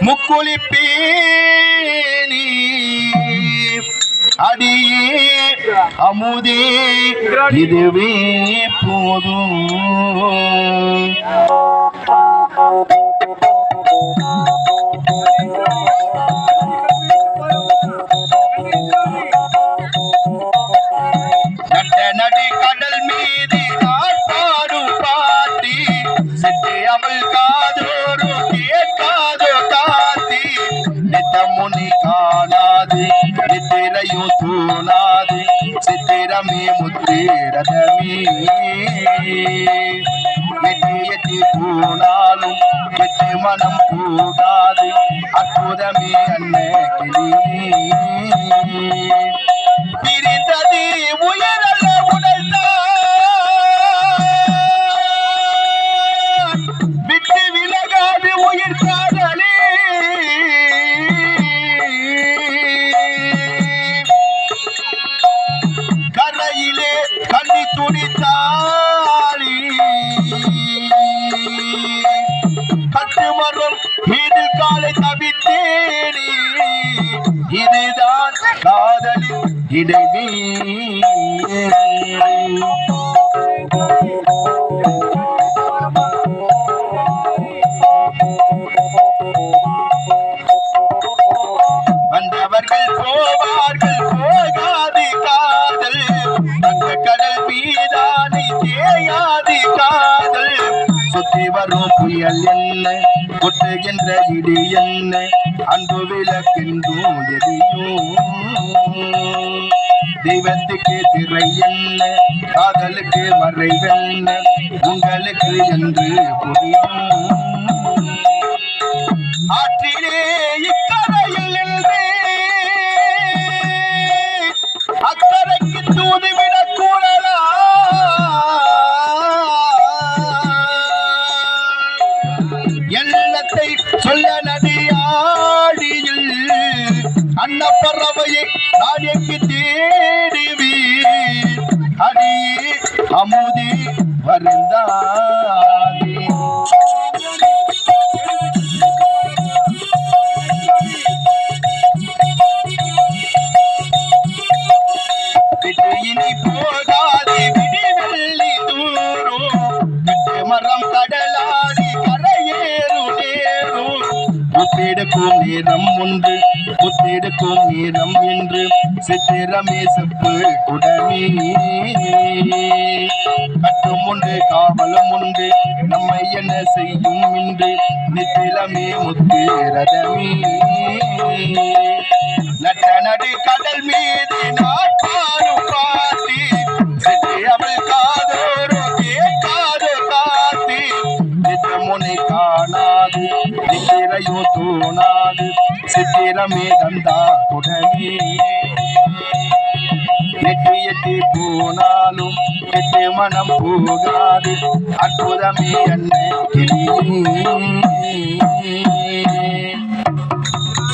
முக்குளிப்பேனி அடியே அமுதே இதுவே போதும். நித்த முனி காணாது நித்திரையும் தூணாது சித்திரமே முத்திரதமே எட்டி எட்டி போனாலும் எட்டு மனம் கூடாது அற்புதமே அன்ன கிளியே. கரையிலே கண்ணி துடித்தாளி. கட்டுமரம் மீது காலை தவித்தேனே. இதுதான் காதலின் இடைவே சுத்தி வரும் புயல் என்ன? கொட்டுகின்ற இடி என்ன? அன்பு விளக்கென்றும் எரியும். தெய்வத்துக்கு திரை என்ன? காதலுக்கு மறைவென்ன உங்களுக்கு என்று புரியும். ஆற்றிலே இக்கரையில் நின்று அக்கறைக்கு தூதுவிடக் எண்ணத்தை சொல்ல நதியாடியில் அன்னப்பறவையை நான் எங்கு தேடுவீர்? அடியே அமுதி வருந்தான் புத்தெடுக்கும் நேரம் ஒன்று புத்தெடுக்கும் நேரம் என்று சித்திரமே செப்பு உடனே. கட்டும் உண்டு காவலும் உண்டு. நம்மை என்ன செய்யும் என்று நித்திலமே முத்து ரதமே நட்ட நடு கடல் மீது நாட்டாரும் பாட்டி சிட்டி அவள் காதோரு கேட்காது காத்தி நித்தமுனை காணாது. நித்திரையோ தோணாது சித்திரமே தந்தா குடமே எட்டி எட்டி போனாலும் எட்டு மனம் போகாது. அற்புதமே என்ன கிளியே.